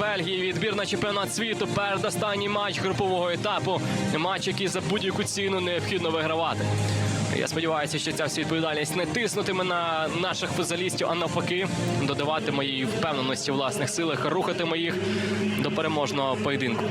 Бельгії. Відбір на чемпіонат світу. Передостанній матч групового етапу. Матч, який за будь-яку ціну необхідно вигравати. Я сподіваюся, що ця вся відповідальність не тиснутиме на наших футболістів, а навпаки, додаватиме їй впевненості в власних силах, рухатиме їх до переможного поєдинку.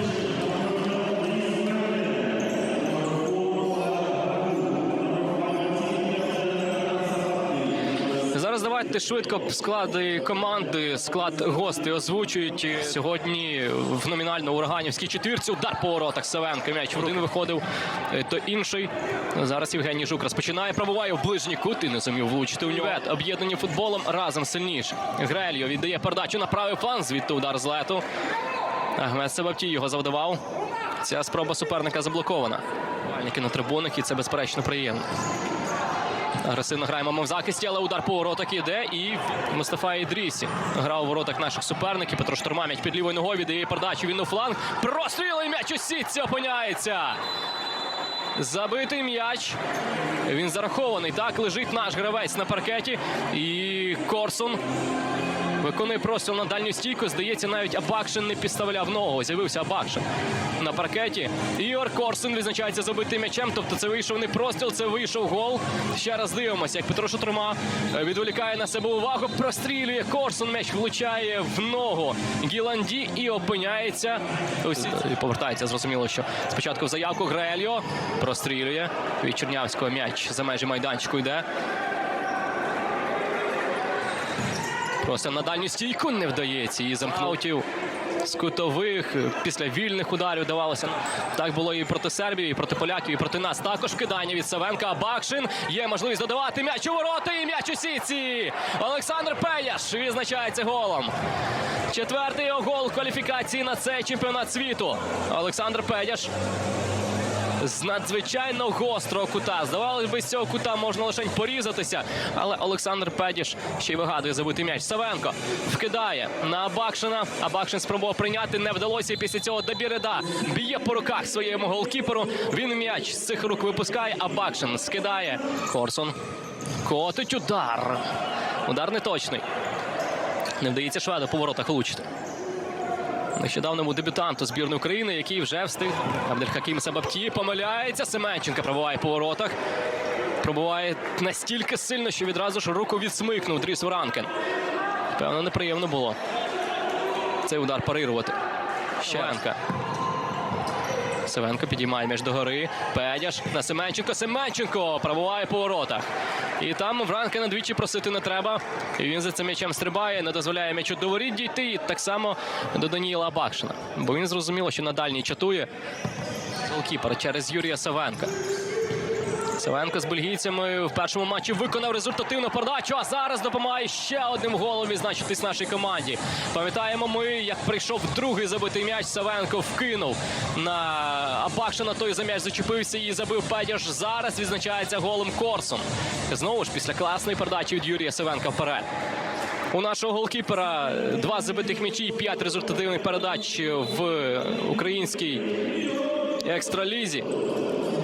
Зараз давайте швидко склади команди, склад гостей озвучують сьогодні в номінально ураганівській четвірці. Удар по воротах Савенко. М'яч в один виходив, е, то інший. Зараз Євгеній Жук розпочинає, пробуває в ближній кут і не зумів влучити у нього. Об'єднані футболом разом сильніше. Грельо віддає передачу на правий фланг, звідти удар з лету. Ахмед Сабавтій його завдавав. Ця спроба суперника заблокована. Вальники на трибунах, і це безперечно приємно. Агресивно граємо ми в захисті, але удар по воротах іде. І Мустафа Ідрісі грав у воротах наших суперників. Петро Штурма м'яч під лівою ногою віддає передачу. Він у фланг. Простріл і м'яч у сітці опиняється. Забитий м'яч. Він зарахований. Так лежить наш гравець на паркеті. І Корсун виконує простріл на дальню стійку. Здається, навіть Абакшин не підставляв ногу. З'явився Абакшин на паркеті. Ігор Корсун відзначається забитим м'ячем. Тобто це вийшов не простріл, це вийшов гол. Ще раз дивимося, як Петро Шутрума е, відволікає на себе увагу. Прострілює Корсун. М'яч влучає в ногу Гіланді і опиняється. Ось і повертається. Зрозуміло, що спочатку в заявку Грельо прострілює від Чернявського м'яч за межі майданчику йде. Просто на дальню стійку не вдається її замкнутів. З кутових після вільних ударів давалося. Так було і проти Сербії, і проти поляків, і проти нас. Також кидання від Савенка. Бакшин є можливість додавати м'яч у ворота і м'яч у сітці. Олександр Пеляш відзначається голом. Четвертий його гол в кваліфікації на цей чемпіонат світу. Олександр Педяш з надзвичайно гострого кута. Здавалось би, з цього кута можна лише порізатися. Але Олександр Педіш ще й вигадує забити м'яч. Савенко вкидає на Абакшина. Абакшин спробував прийняти, не вдалося. І після цього Добіреда б'є по руках своєму голкіперу. Він м'яч з цих рук випускає. Абакшин скидає. Корсун котить удар. Удар не точний. Не вдається шведу по воротах влучити. Нещодавному дебютанту збірної України, який вже встиг. Абдельхакім Сабабті помиляється. Семенченка пробуває по воротах. Пробуває настільки сильно, що відразу ж руку відсмикнув Дріс Воранкен. Певно, неприємно було цей удар парирувати. Щенка. Севенко підіймає між догори. Педяш на Семенченко. Семенченко пробуває по воротах. І там Вранка двічі просити не треба. І він за цим м'ячем стрибає, не дозволяє м'ячу до воріт дійти. І так само до Даніїла Бакшина. Бо він зрозуміло, що на дальній чатує голкіпер через Юрія Савенка. Савенко з бельгійцями в першому матчі виконав результативну передачу, а зараз допомагає ще одним голом відзначитись нашій команді. Пам'ятаємо ми, як прийшов другий забитий м'яч, Савенко вкинув на Абакшина, той за м'яч зачепився і забив Педяш. Зараз відзначається голом Корсун. Знову ж після класної передачі від Юрія Савенка вперед. У нашого голкіпера два забитих м'ячі, п'ять результативних передач в українській екстралізі.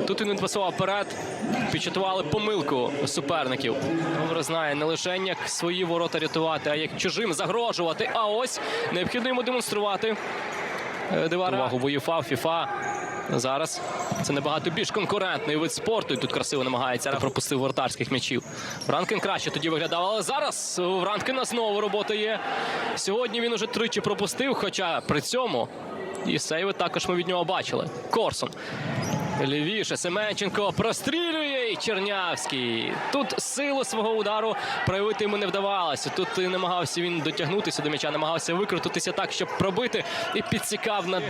Тут він відпасував вперед, підчатували помилку суперників. Добре знає не лише як свої ворота рятувати, а як чужим загрожувати. А ось необхідно йому демонструвати е, Девара. увагу в УЄФА, в ФІФА. Зараз це набагато більш конкурентний вид спорту. І тут красиво намагається пропустив вратарських м'ячів. Вранкен краще тоді виглядав, але зараз у Вранкена знову робота є. Сьогодні він уже тричі пропустив, хоча при цьому і сейви також ми від нього бачили. Корсун. Лівіше Семенченко прострілює і Чернявський. Тут силу свого удару проявити йому не вдавалося. Тут намагався він дотягнутися до м'яча, намагався викрутитися так, щоб пробити і підсікав на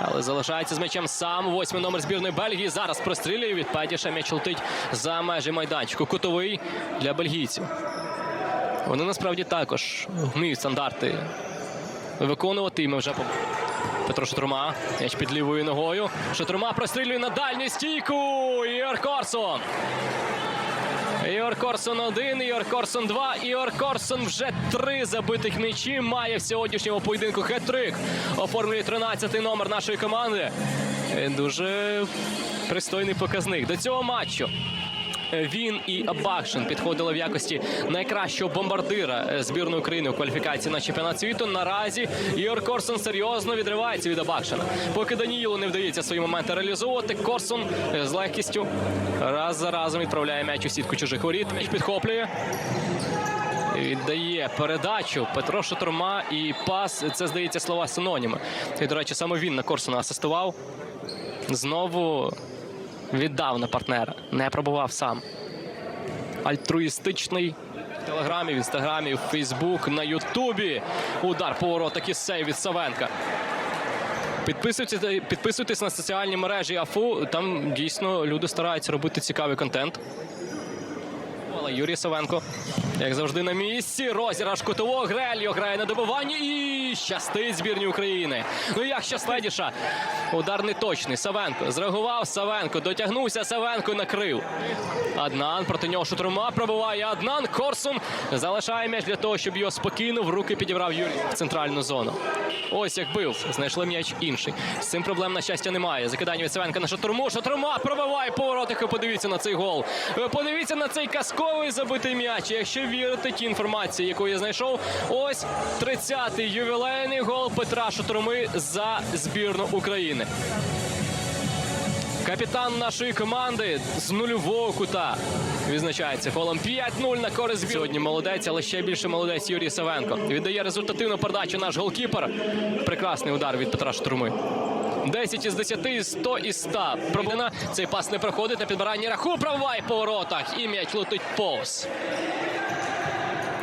Але залишається з м'ячем сам. Восьмий номер збірної Бельгії. Зараз прострілює від Педіша. М'яч летить за межі майданчику. Кутовий для бельгійців. Вони насправді також вміють стандарти виконувати. І ми вже по- Петро Шатрума. М'яч під лівою ногою. Шатрума прострілює на дальню стійку. Ігор Корсун. Ігор Корсун один, Ігор Корсун два. Ігор Корсун вже три забитих м'ячі. Має в сьогоднішньому поєдинку хет-трик. Оформлює 13-й номер нашої команди. Дуже пристойний показник. До цього матчу він і Абакшин підходили в якості найкращого бомбардира е, збірної України у кваліфікації на чемпіонат світу. Наразі Ігор Корсун серйозно відривається від Абакшина. Поки Даніїлу не вдається свої моменти реалізовувати, Корсун е, з легкістю раз за разом відправляє м'яч у сітку чужих воріт. М'яч підхоплює. Віддає передачу Петро Шатурма і пас. Це здається слова синоніми. І, до речі, саме він на Корсуна асистував. Знову віддав на партнера, не пробував сам. Альтруїстичний в телеграмі, в інстаграмі, в Фейсбук, на Ютубі. Удар поворот, такий сейв від Савенка. Підписуйтесь, підписуйтесь на соціальні мережі АФУ. Там дійсно люди стараються робити цікавий контент. Юрій Савенко, як завжди, на місці. Розіграш кутового Грельо грає на добиванні і щастить збірні України. Ну як щасливіша. Удар не точний. Савенко зреагував Савенко, дотягнувся Савенко, накрив. Аднан проти нього шутрума пробиває. Аднан Корсун залишає м'яч для того, щоб його спокійно в руки підібрав Юрій в центральну зону. Ось як бив. Знайшли м'яч інший. З цим проблем на щастя немає. Закидання від Савенка на шатурму. Шатурма пробиває поворотик. Подивіться на цей гол. Подивіться на цей казковий забитий м'яч. Якщо вірити тій інформації, яку я знайшов, ось 30-й ювілейний гол Петра Шатурми за збірну України. Капітан нашої команди з нульового кута відзначається голом 5-0 на користь збірної. Сьогодні молодець, але ще більше молодець Юрій Савенко. Віддає результативну передачу наш голкіпер. Прекрасний удар від Петра Штурми. 10 із 10, 100 із 100. Проблема. Цей пас не проходить на підбиранні раху. Пробиває по воротах. І м'яч летить повз.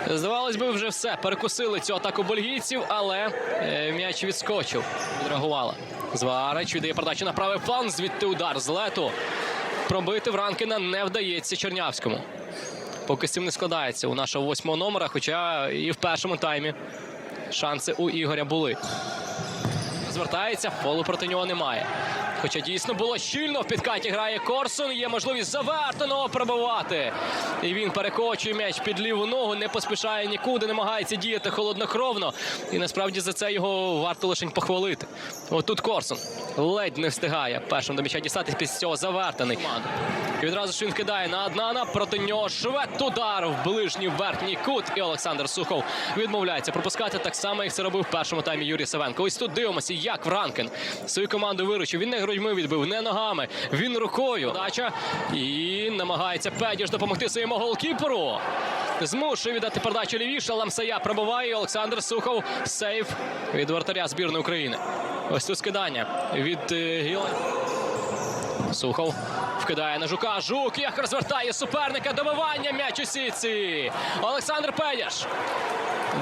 Здавалось би, вже все. Перекусили цю атаку бельгійців, але е, м'яч відскочив. Відреагувала. Зварич віддає передачу на правий фланг. Звідти удар з лету. Пробити Вранкина не вдається Чернявському. Поки з цим не складається у нашого восьмого номера, хоча і в першому таймі шанси у Ігоря були. Звертається, фолу проти нього немає. Хоча дійсно було щільно в підкаті грає Корсун. Є можливість завертаного пробивати. І він перекочує м'яч під ліву ногу, не поспішає нікуди, намагається діяти холоднокровно. І насправді за це його варто лише похвалити. Отут Корсун ледь не встигає першим до м'яча дістатись після цього завертаний. І відразу ж він кидає на Аднана. Проти нього швед удар в ближній верхній кут. І Олександр Сухов відмовляється пропускати так само, як це робив в першому таймі Юрій Савенко. Ось тут дивимося, як Вранкен свою команду виручив. Він не грудьми відбив, не ногами. Він рукою. Дача і намагається Педіш допомогти своєму голкіперу. Змушує віддати передачу лівіше. Ламсая пробиває. Олександр Сухов. Сейф від вратаря збірної України. Ось тут скидання від е, Гіла. Сухов вкидає на жука. Жук як розвертає суперника. Добивання м'яч у сітці. Олександр Педяш.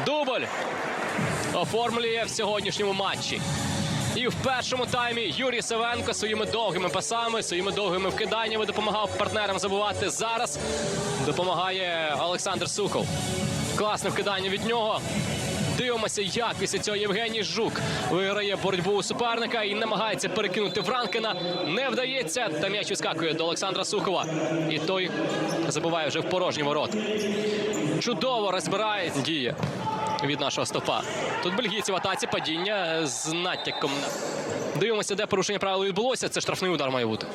Дубль оформлює в сьогоднішньому матчі. І в першому таймі Юрій Савенко своїми довгими пасами, своїми довгими вкиданнями допомагав партнерам забувати. Зараз допомагає Олександр Сухов. Класне вкидання від нього. Дивимося, як після цього Євгеній Жук виграє боротьбу у суперника і намагається перекинути Вранкена. Не вдається. Та м'яч вискакує до Олександра Сухова. І той забуває вже в порожні ворота. Чудово розбирає діє від нашого стопа. Тут бельгійці в атаці падіння з натяком. Дивимося, де порушення правил відбулося. Це штрафний удар має бути.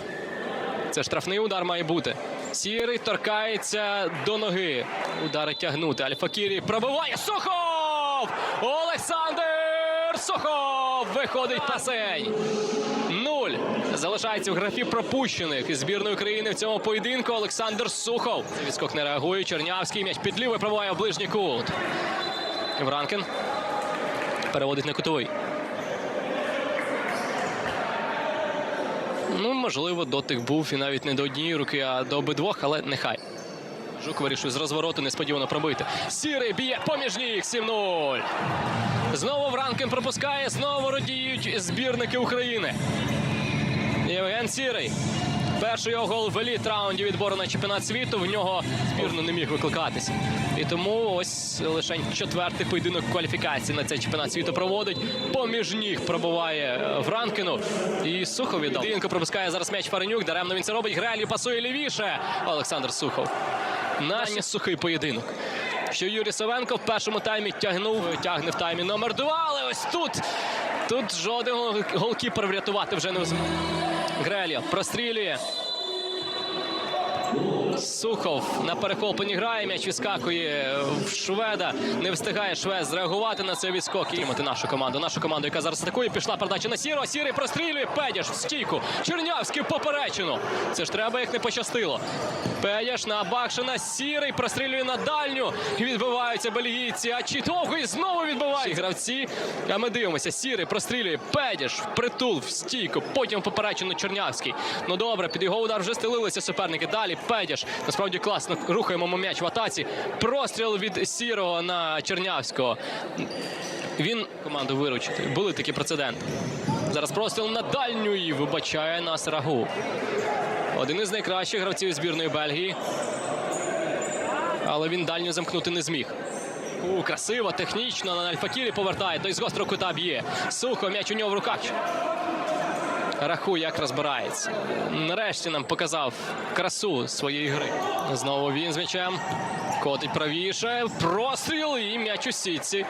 Це штрафний удар має бути. Сірий торкається до ноги. Удари тягнути. Альфакірі пробиває. Сухов! Олександр Сухов! Виходить пасень. Нуль. Залишається в графі пропущених збірної України в цьому поєдинку. Олександр Сухов. Відскок не реагує. Чернявський м'яч під лівий пробиває в ближній кут. Вранкен переводить на кутовий. Ну, можливо, дотик був і навіть не до однієї руки, а до обидвох, але нехай. Жук вирішив з розвороту несподівано пробити. Сірий б'є поміж ніг 7-0. Знову Вранкен пропускає, знову радіють збірники України. Євген Сірий. Перший його гол в еліт раунді відбору на чемпіонат світу. В нього збірну не міг викликатися. І тому ось лише четвертий поєдинок кваліфікації на цей чемпіонат світу проводить. Поміж ніг пробуває Вранкену. І Сухов віддав. Дінко пропускає зараз м'яч Фаренюк. Даремно він це робить. Грелі пасує лівіше. Олександр Сухов. Наш сухий поєдинок. Що Юрій Савенко в першому таймі тягнув, тягне в таймі номер два. Але ось тут. Тут жоден гол- голкіпер врятувати вже не зможе. Грелі прострілює. Сухов на перехопленні грає, м'яч відскакує в шведа. Не встигає швед зреагувати на цей відскок. І Тримати нашу команду. Нашу команду, яка зараз атакує, пішла передача на сіро. Сірий прострілює. Педяш в стійку. Чернявський поперечину. Це ж треба, як не пощастило. Педяш на Бакшина. Сірий прострілює на дальню. І відбиваються бельгійці. А Чітовгий знову відбиваються. Гравці. А ми дивимося. Сірий прострілює. Педяш в притул в стійку. Потім поперечину Чернявський. Ну добре, під його удар вже стелилися суперники. Далі Педяш. Насправді класно рухаємо м'яч в атаці. Простріл від Сірого на Чернявського. Він команду виручити. Були такі прецеденти. Зараз простріл на дальню і вибачає нас Рагу. Один із найкращих гравців збірної Бельгії. Але він дальню замкнути не зміг. У, красиво, технічно на Альфакірі повертає. Той з гострого кута б'є. Сухо, м'яч у нього в руках. Раху як розбирається. Нарешті нам показав красу своєї гри. Знову він з м'ячем. Котить правіше. Простріл і м'яч у сітці.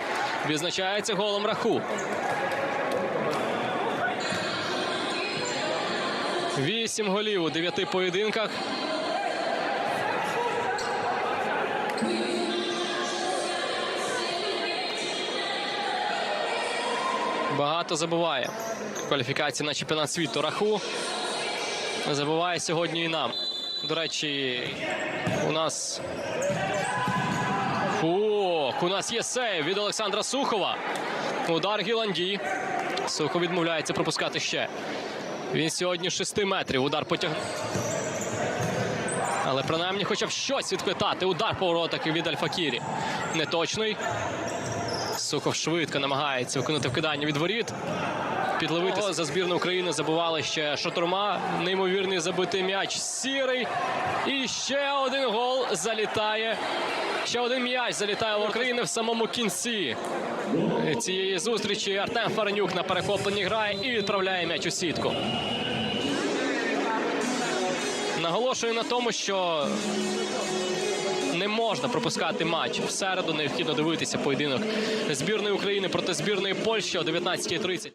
Відзначається голом Раху. Вісім голів у дев'яти поєдинках. Багато забуває. Кваліфікація на чемпіонат світу Раху. Забуває сьогодні і нам. До речі, у нас. Фух, у нас є сейв від Олександра Сухова. Удар Гіланді. Сухов відмовляється пропускати ще. Він сьогодні 6 метрів. Удар потяг. Але принаймні хоча б щось відквитати. Удар по воротах від Альфакірі. Неточний. Сухов швидко намагається виконати вкидання від воріт. Підловити за збірну України забували ще Шатурма. Неймовірний забитий м'яч. Сірий. І ще один гол залітає. Ще один м'яч залітає в України в самому кінці цієї зустрічі. Артем Фаренюк на перехопленні грає і відправляє м'яч у сітку. Наголошую на тому, що можна пропускати матч. В середу необхідно дивитися поєдинок збірної України проти збірної Польщі о 19.30.